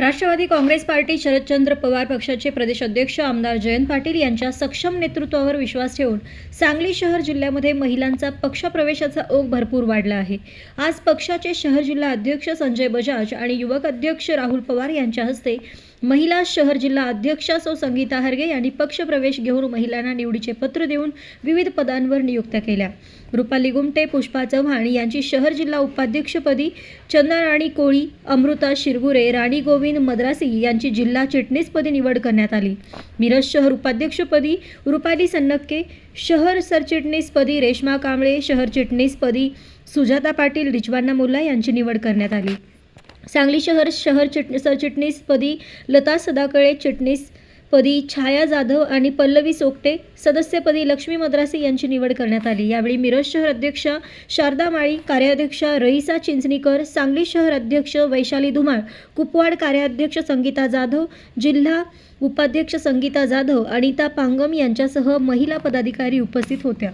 Rashtrawadi Congress party Sharadchandra Pawar पक्षाचे प्रदेश अध्यक्ष आमदार जयंत पाटील यांच्या सक्षम नेतृत्वावर विश्वास ठेवून सांगली शहर जिल्ह्यामध्ये महिलांचा पक्षप्रवेशाचा ओघ भरपूर वाढला आहे. आज पक्षाचे शहर जिल्हा अध्यक्ष संजय बजाज आणि युवक अध्यक्ष राहुल पवार यांच्या हस्ते महिला शहर जिल्हा अध्यक्षा सौ संगीता हरगे यांनी पक्षप्रवेश घेऊन महिलांना निवडीचे पत्र देऊन विविध पदांवर नियुक्त्या केल्या. रुपाली गुमटे पुष्पा चव्हाण यांची शहर जिल्हा उपाध्यक्षपदी चंदा राणी कोळी अमृता शिरगुरे राणी गोविंद मद्रासी यांची जिल्हा चिटणीसपदी निवड करण्यात आली. मिरज शहर उपाध्यक्षपदी रुपाली सन्नक्के शहर सरचिटणीसपदी रेश्मा कांबळे शहर चिटणीसपदी सुजाता पाटील रिजवाना मुल्ला यांची निवड करण्यात आली. सांगली शहर शहर चिट सरचिटणीसपदी लता सदाकळे पदी छाया जाधव आणि पल्लवी सोकटे सदस्यपदी लक्ष्मी मद्रासी यांची निवड करण्यात आली. यावेळी मिरज शहर अध्यक्षा शारदा माळी कार्याध्यक्षा रईसा चिंचणीकर सांगली शहर अध्यक्ष वैशाली धुमाळ कुपवाड कार्याध्यक्ष संगीता जाधव जिल्हा उपाध्यक्ष संगीता जाधव अनिता पांगम यांच्यासह महिला पदाधिकारी उपस्थित होत्या.